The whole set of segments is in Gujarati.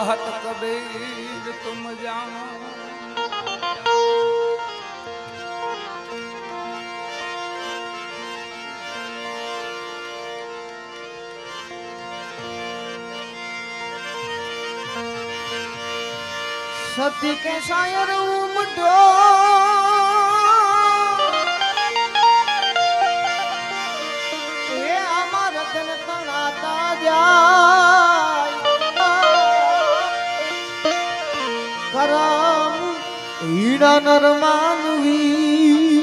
કહત કબીર તુમ જાનો સતી કે શાયર ઉમટો એ અમાર તન હીડા નર માનવી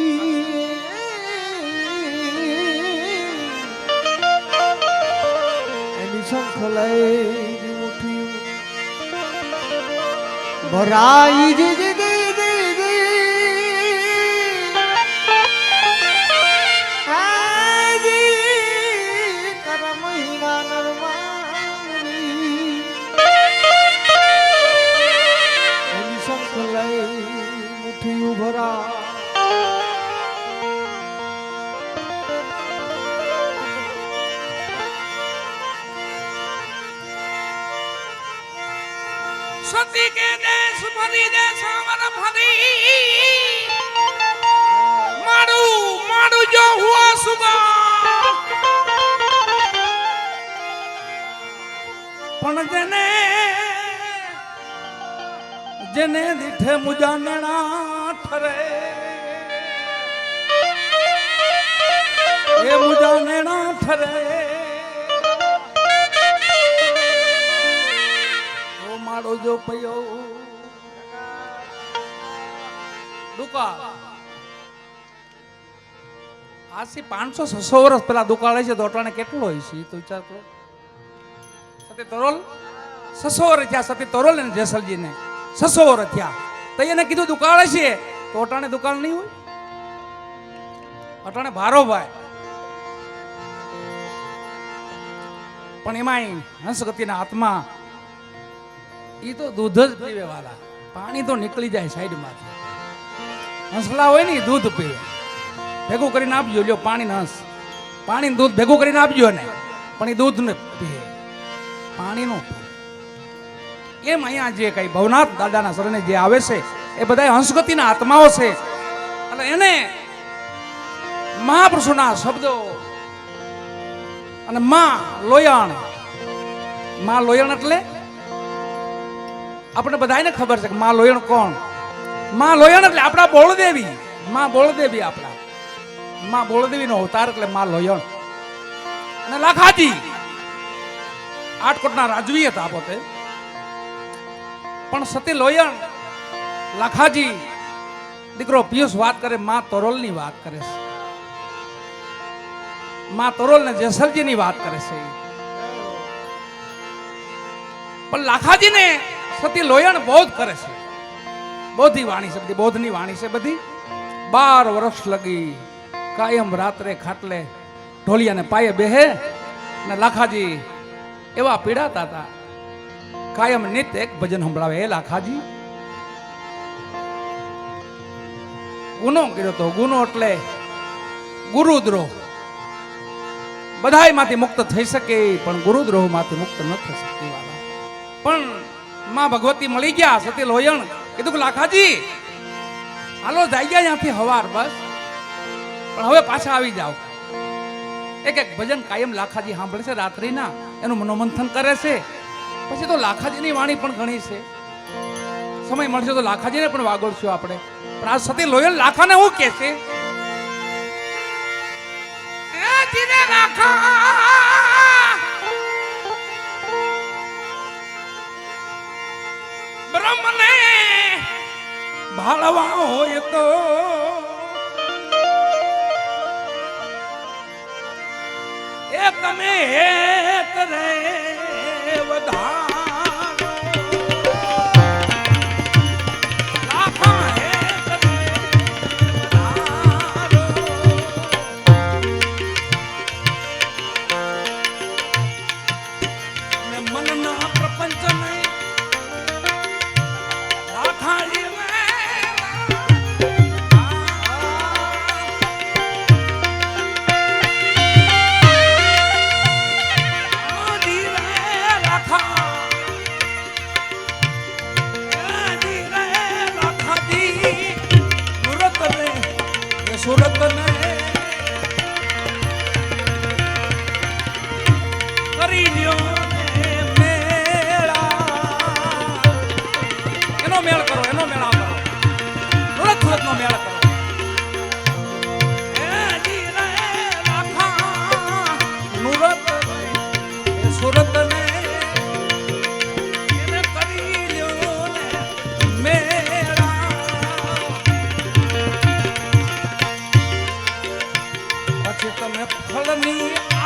એની શંખ લઈ ઉઠ્યું ભરાઈ જી પણ જેને જેને દીઠે મુજાનણા ઠરે એ મુજાનણા ઠરે. ઓ મારો જો પયો દુકાળ આજથી પાંચસો છસો વર્ષ પેલા દુકાળ છે અટાણે કેટલો હોય છે તો વિચાર કરો. સતી તરોલ? છસો વર્ષ થયા સતી તરોલ ને જેસલજી ને છસો વર્ષ થયા. તો એને કીધું દુકાળ છે તો અટાણે દુકાળ નહીં હોય? અટાણે ભારો ભાઈ. પણ એમાંય હંસગતિના હાથમાં એ તો દૂધ જ પીવે વાલા. પાણી તો નીકળી જાય સાઈડમાંથી. હંસલા હોય ને દૂધ પીવે. ભેગું કરીને આપજો, લ્યો પાણી હંસ. પાણી દૂધ ભેગું કરીને આપજો ને પણ એ દૂધ ને પીએ. પાણી નો એમ અહીંયા જે કઈ ભવનાથ દાદાના શરણે જે આવે છે, એ બધા હંસગતિના આત્માઓ છે. એટલે એને મહાપુરુષોના શબ્દો અને માં લોયાણ. માં લોયાણ એટલે? આપણે બધાને ખબર છે કે માં લોયણ કોણ? માં લોયણ એટલે આપણા બોળદેવી. માં બોળદેવી આપણા. માં બોળદેવીનો અવતાર એટલે માં લોયણ. અને લાખાજી. આટકોટના રાજવી હતા પોતે. પણ સતી લોયણ, લાખાજી, દીકરો પિયુષ વાત કરે, માં તરોલની વાત કરે છે. માં તરોલ ને જેસલજીની વાત કરે છે. પણ લાખાજીને સતી લોયણ બહુ જ કરે છે. બોધી વાણી છે, બધી બોધની વાણી છે, બધી. બાર વર્ષ લગી કાયમ રાત્રે ખાટલે ઢોલિયાને પાયે બેહે ને લાખાજી એવા પીડાતા હતા. કાયમ નિત એક ભજન સંભળાવે એ લાખાજી. ગુનો કર્યો તો ગુનો એટલે ગુરુદ્રોહ. બધાયમાંથી મુક્ત થઈ શકે, પણ ગુરુદ્રોહમાંથી મુક્ત ન થઈ શકે પણ માં ભગવતી મળી ગયા સતી લોયણ કીધું લાખાજી, હાલો જાય ગયા ત્યાંથી હવાર, બસ. પણ હવે પાછા આવી જાઓ. એક એક ભજન કાયમ લાખાજી સાંભળે છે રાત્રિના, એનું મનોમંથન કરે છે. પછી તો લાખાજીની વાણી પણ ઘણી છે. સમય મળશે તો લાખાજીને પણ વાગોળશું આપણે. પણ આ સતી લોયલ લાખાને હું કે છે? લાખા હળવા હોય તો. એ તમે હેત રહે.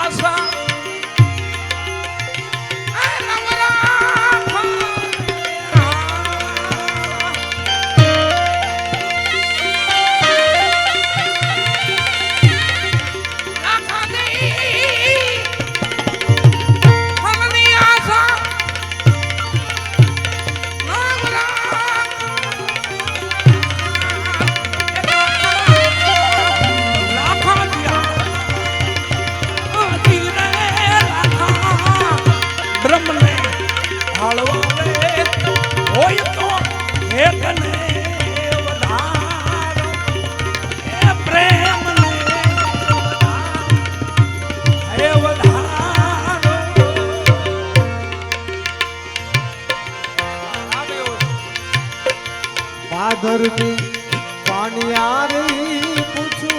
আশা ભાદરની રહી પૂછું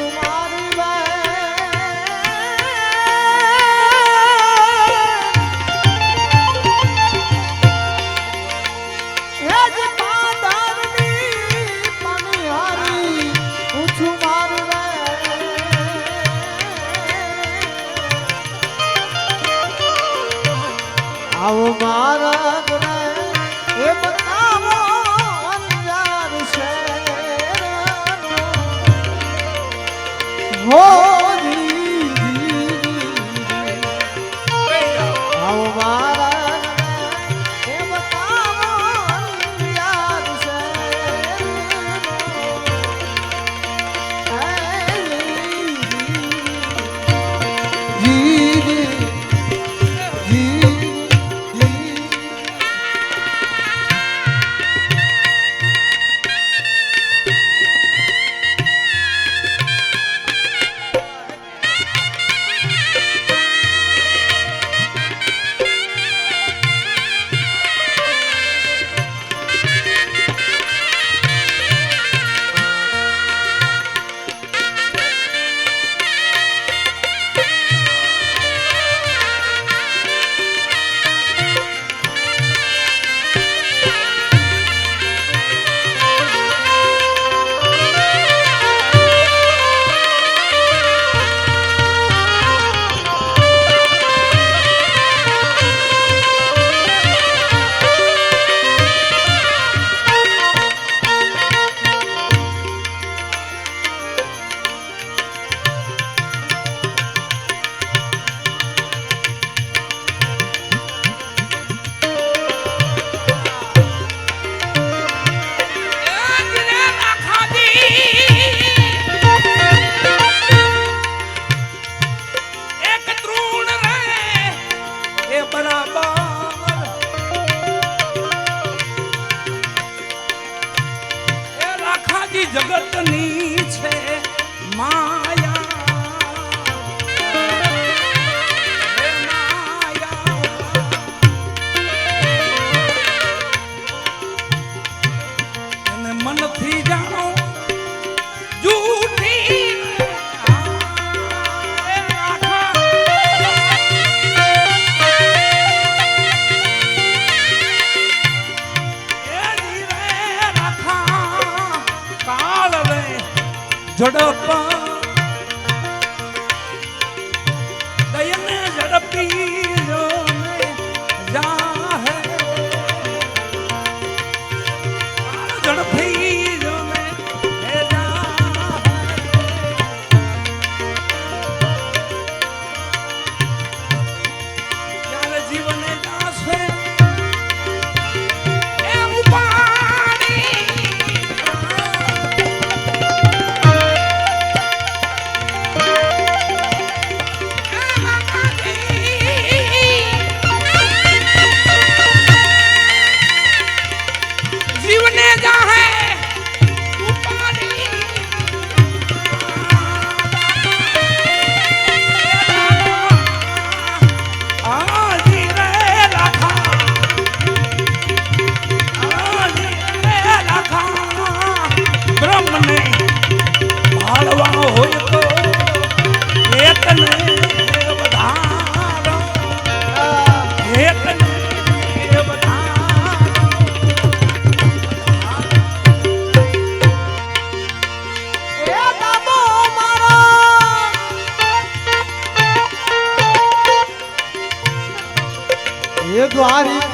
એ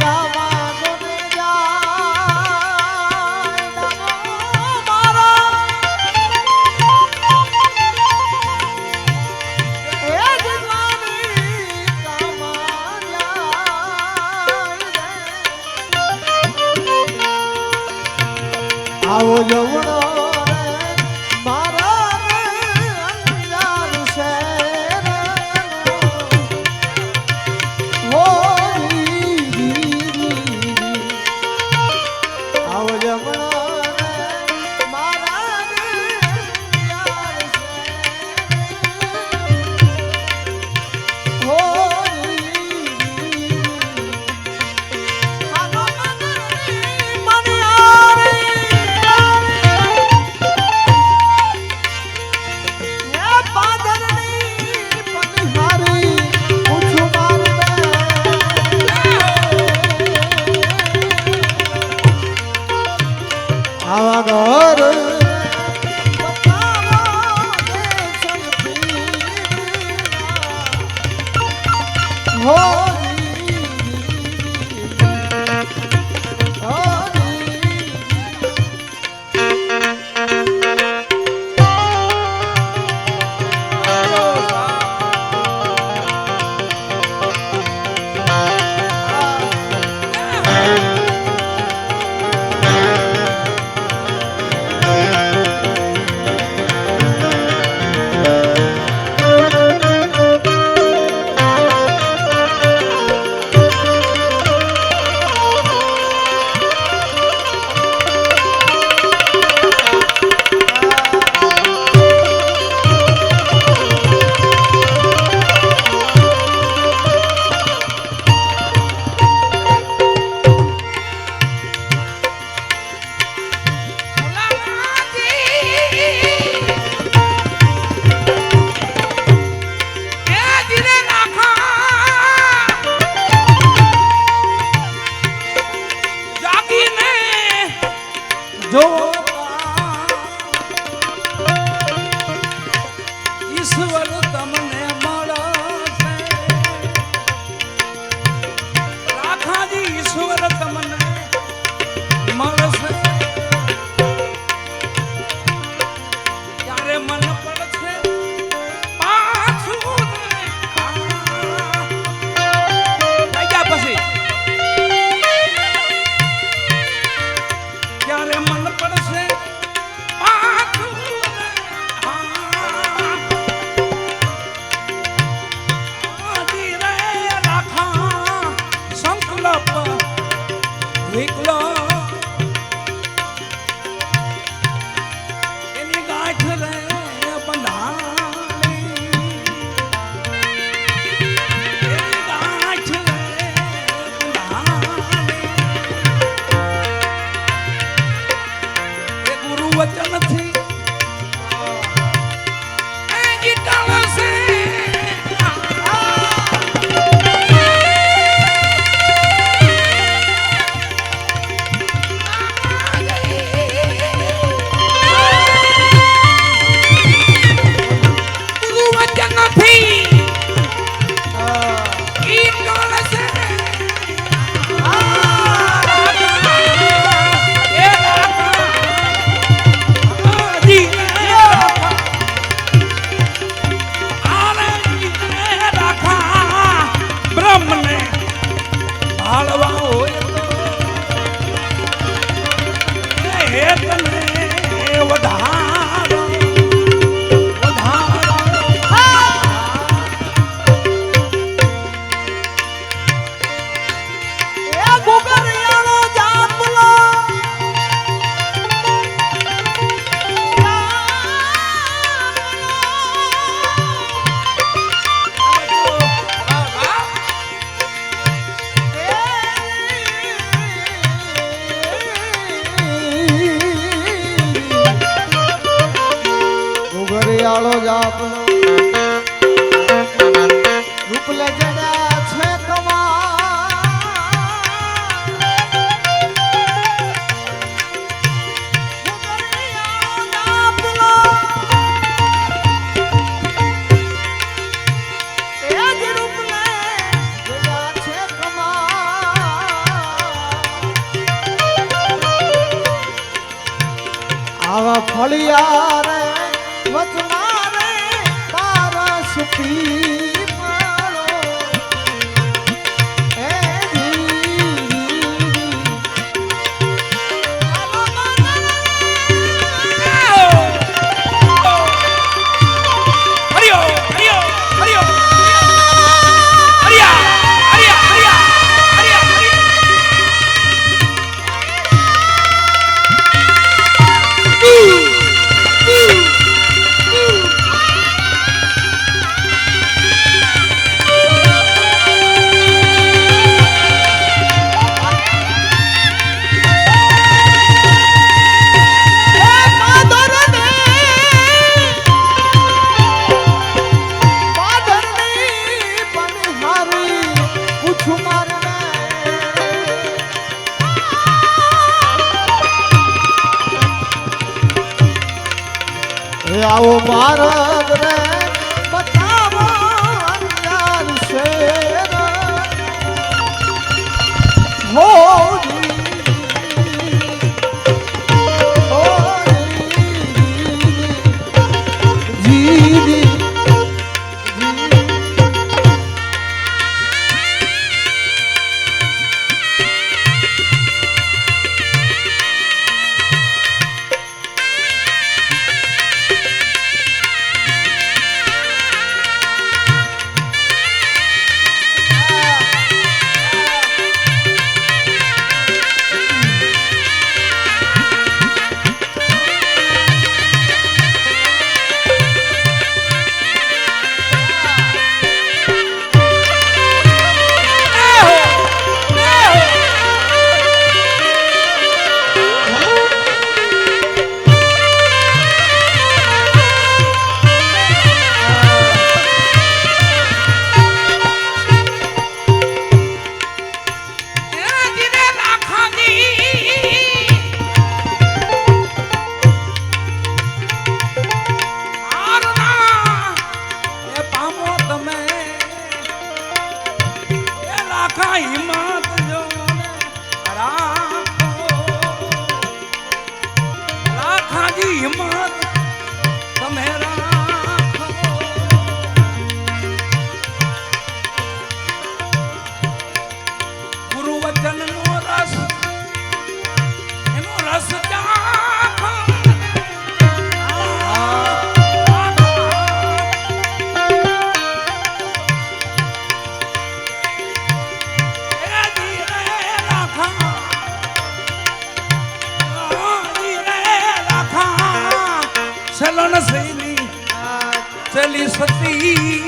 મારી સતી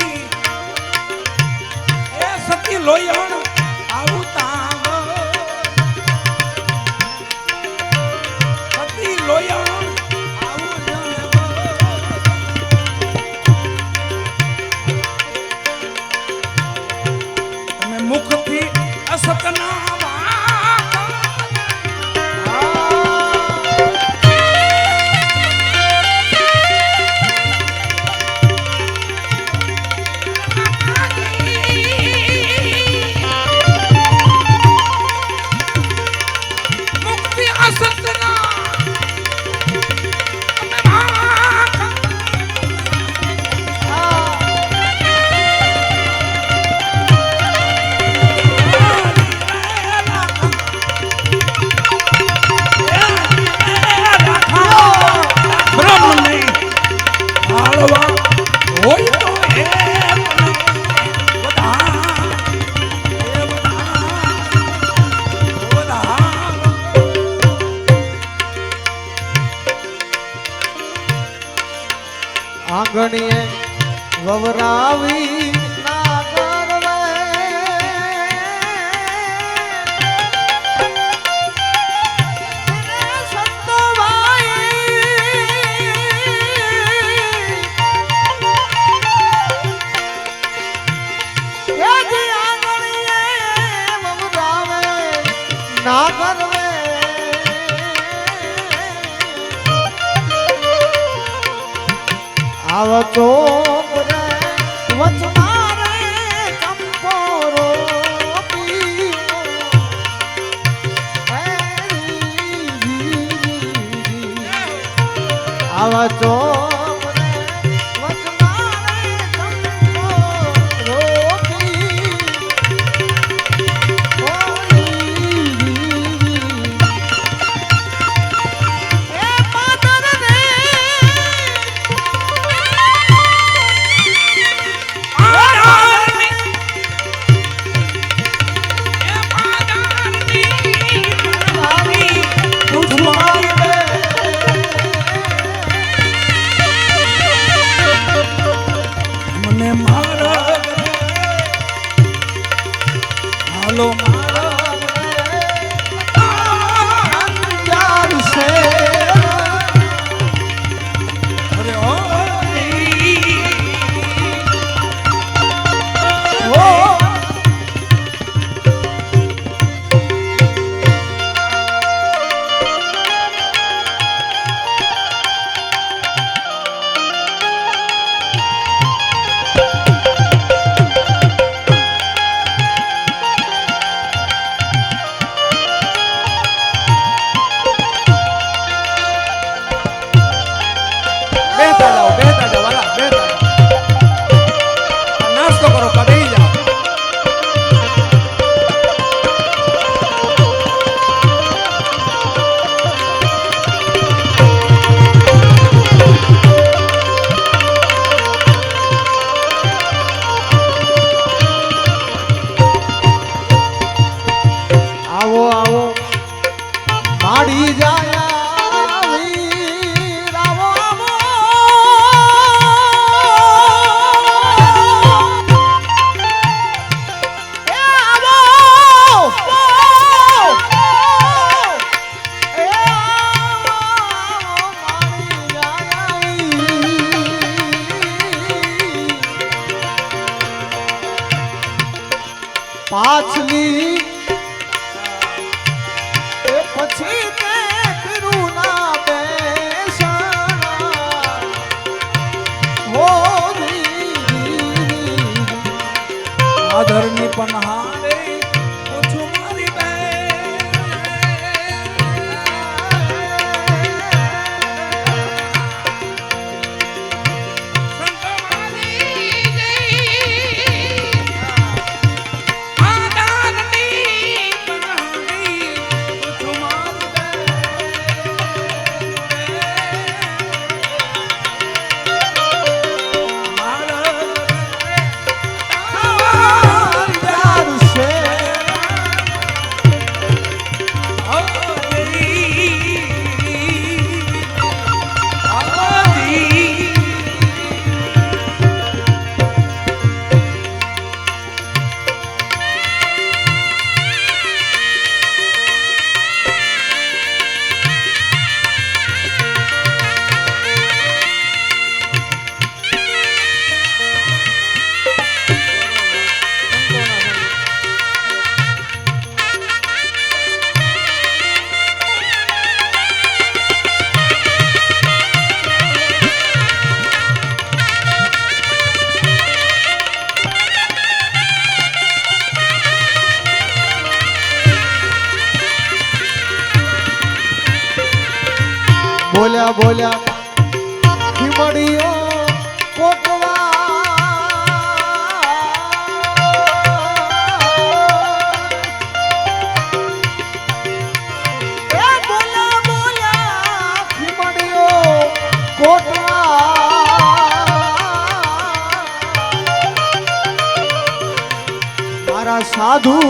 એ સતી લોયણ આવું તામ સતી લોયણ તમે મુખથી અસતના આવ पन्हा મારા